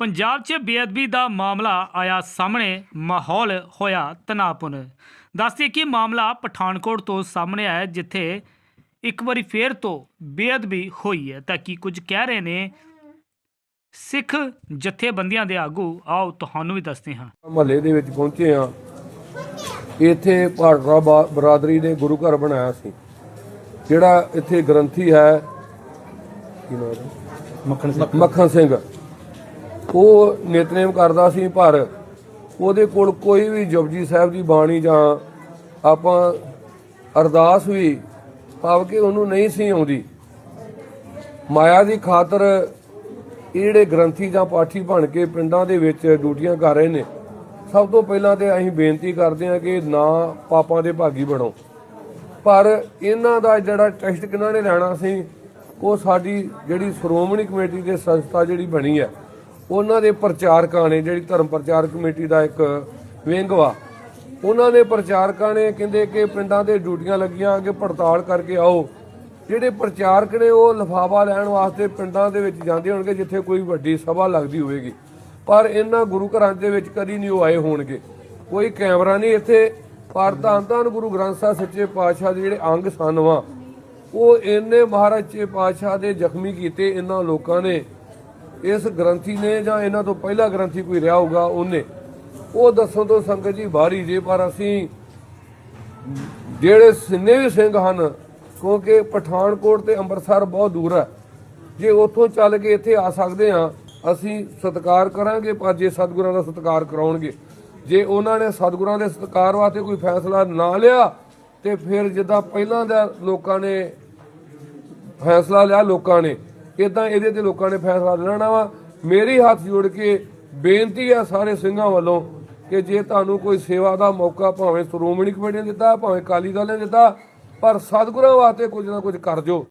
ਪੰਜਾਬ 'ਚ ਬੇਅਦਬੀ ਦਾ ਮਾਮਲਾ ਆਇਆ ਸਾਹਮਣੇ ਮਾਹੌਲ ਹੋਇਆ ਤਣਾਅਪੂਰਨ। ਦੱਸਦੇ ਕਿ ਮਾਮਲਾ ਪਠਾਨਕੋਟ ਤੋਂ ਸਾਹਮਣੇ ਆਇਆ ਜਿੱਥੇ ਇੱਕ ਵਾਰੀ ਫੇਰ ਤੋਂ ਬੇਅਦਬੀ ਹੋਈ ਹੈ। ਤਾਂ ਕੀ ਕੁਝ ਕਹਿ ਰਹੇ ਨੇ ਸਿੱਖ ਜਥੇਬੰਦੀਆਂ ਦੇ ਆਗੂ? ਆਓ ਤੁਹਾਨੂੰ ਵੀ ਦੱਸਦੇ ਹਾਂ। ਮਹੱਲੇ ਦੇ ਵਿੱਚ ਪਹੁੰਚੇ ਆ ਇੱਥੇ ਭਾਟਰਾ ਬਰਾਦਰੀ ਨੇ ਗੁਰੂ ਘਰ ਬਣਾਇਆ ਸੀ। ਜਿਹੜਾ ਇੱਥੇ ਗ੍ਰੰਥੀ ਹੈ ਕੀ ਨਾਮ ਹੈ? ਮੱਖਣ ਸਿੰਘ। ਮੱਖਣ ਸਿੰਘ। ਉਹ ਨਿਤਨੇਮ ਕਰਦਾ ਸੀ, ਪਰ ਉਹਦੇ ਕੋਲ ਕੋਈ ਵੀ ਜਪਜੀ ਸਾਹਿਬ ਦੀ ਬਾਣੀ ਜਾਂ ਆਪਾਂ ਅਰਦਾਸ ਵੀ ਭਾਵ ਕਿ ਉਹਨੂੰ ਨਹੀਂ ਸੀ ਆਉਂਦੀ। ਮਾਇਆ ਦੀ ਖਾਤਰ ਇਹ ਜਿਹੜੇ ਗ੍ਰੰਥੀ ਜਾਂ ਪਾਠੀ ਬਣ ਕੇ ਪਿੰਡਾਂ ਦੇ ਵਿੱਚ ਡਿਊਟੀਆਂ ਕਰ ਰਹੇ ਨੇ। ਸਭ ਤੋਂ ਪਹਿਲਾਂ ਤੇ ਅਸੀਂ ਬੇਨਤੀ ਕਰਦੇ ਹਾਂ ਕਿ ਨਾ ਪਾਪਾਂ ਦੇ ਭਾਗੀ ਬਣੋ। ਪਰ ਇਹਨਾਂ ਦਾ ਜਿਹੜਾ ਟੈਸਟ ਕਿਹਨਾਂ ਨੇ ਲੈਣਾ ਸੀ, ਉਹ ਸਾਡੀ ਜਿਹੜੀ ਸ਼੍ਰੋਮਣੀ ਕਮੇਟੀ ਦੇ ਸੰਸਥਾ ਜਿਹੜੀ ਬਣੀ ਹੈ ਉਹਨਾਂ ਦੇ ਪ੍ਰਚਾਰਕਾਂ ਨੇ, ਜਿਹੜੀ ਧਰਮ ਪ੍ਰਚਾਰ ਕਮੇਟੀ ਦਾ ਇੱਕ ਵਿੰਗ ਵਾ ਉਹਨਾਂ ਨੇ ਪ੍ਰਚਾਰਕਾਂ ਨੇ ਕਹਿੰਦੇ ਕਿ ਪਿੰਡਾਂ ਦੇ ਡਿਊਟੀਆਂ ਲੱਗੀਆਂ ਕਿ ਪੜਤਾਲ ਕਰਕੇ ਆਓ। ਜਿਹੜੇ ਪ੍ਰਚਾਰਕ ਨੇ ਉਹ ਲਫਾਫਾ ਲੈਣ ਵਾਸਤੇ ਪਿੰਡਾਂ ਦੇ ਵਿੱਚ ਜਾਂਦੇ ਹੋਣਗੇ, ਜਿੱਥੇ ਕੋਈ ਵੱਡੀ ਸਭਾ ਲੱਗਦੀ ਹੋਵੇਗੀ। ਪਰ ਇਹਨਾਂ ਗੁਰੂ ਘਰਾਂ ਦੇ ਵਿੱਚ ਕਦੀ ਨਹੀਂ ਉਹ ਆਏ ਹੋਣਗੇ। ਕੋਈ ਕੈਮਰਾ ਨਹੀਂ ਇੱਥੇ। ਪਰ ਧੰਨ ਧੰਨ ਗੁਰੂ ਗ੍ਰੰਥ ਸਾਹਿਬ ਸੱਚੇ ਪਾਤਸ਼ਾਹ ਦੇ ਜਿਹੜੇ ਅੰਗ ਸਨ ਵਾ, ਉਹ ਇੰਨੇ ਮਹਾਰਾਜ ਸੱਚੇ ਪਾਤਸ਼ਾਹ ਦੇ ਜ਼ਖਮੀ ਕੀਤੇ ਇਹਨਾਂ ਲੋਕਾਂ ਨੇ। ਇਸ ਗ੍ਰੰਥੀ ਨੇ ਜਾਂ ਇਹਨਾਂ ਤੋਂ ਪਹਿਲਾ ਗ੍ਰੰਥੀ ਕੋਈ ਰਿਹਾ ਹੋਊਗਾ, ਉਹਨੇ। ਉਹ ਦੱਸੋ ਤੋਂ ਸੰਗਤ ਜੀ ਬਾਹਰੀ ਜੇ, ਪਰ ਅਸੀਂ ਜਿਹੜੇ ਸਿੰਨੇ ਵੀ ਸਿੰਘ ਹਨ, ਕਿਉਂਕਿ ਪਠਾਨਕੋਟ ਤੇ ਅੰਮ੍ਰਿਤਸਰ ਬਹੁਤ ਦੂਰ ਹੈ, ਜੇ ਉੱਥੋਂ ਚੱਲ ਕੇ ਇੱਥੇ ਆ ਸਕਦੇ ਆ ਅਸੀਂ ਸਤਿਕਾਰ ਕਰਾਂਗੇ, ਪਰ ਜੇ ਸਤਿਗੁਰਾਂ ਦਾ ਸਤਿਕਾਰ ਕਰਾਉਣਗੇ। ਜੇ ਉਹਨਾਂ ਨੇ ਸਤਿਗੁਰਾਂ ਦੇ ਸਤਿਕਾਰ ਵਾਸਤੇ ਕੋਈ ਫੈਸਲਾ ਨਾ ਲਿਆ, ਤੇ ਫਿਰ ਜਿੱਦਾਂ ਪਹਿਲਾਂ ਦਾ ਲੋਕਾਂ ਨੇ ਫੈਸਲਾ ਲਿਆ, ਲੋਕਾਂ ਨੇ ਇਦਾਂ ਇਹਦੇ ਤੇ ਲੋਕਾਂ ਨੇ ਫੈਸਲਾ ਲੈਣਾ ਵਾ। ਮੇਰੀ ਹੱਥ ਜੋੜ ਕੇ ਬੇਨਤੀ ਆ ਸਾਰੇ ਸਿੰਘਾਂ ਵੱਲੋਂ ਕਿ ਜੇ ਤੁਹਾਨੂੰ ਕੋਈ ਸੇਵਾ ਦਾ ਮੌਕਾ ਭਾਵੇਂ ਸ਼੍ਰੋਮਣੀ ਕਮੇਟੀ ਨੇ ਦਿੱਤਾ, ਭਾਵੇਂ ਅਕਾਲੀ ਦਲ ਨੇ ਦਿੱਤਾ, ਪਰ ਸਤਿਗੁਰਾਂ ਵਾਸਤੇ ਕੁਝ ਨਾ ਕੁਝ ਕਰ ਜੋ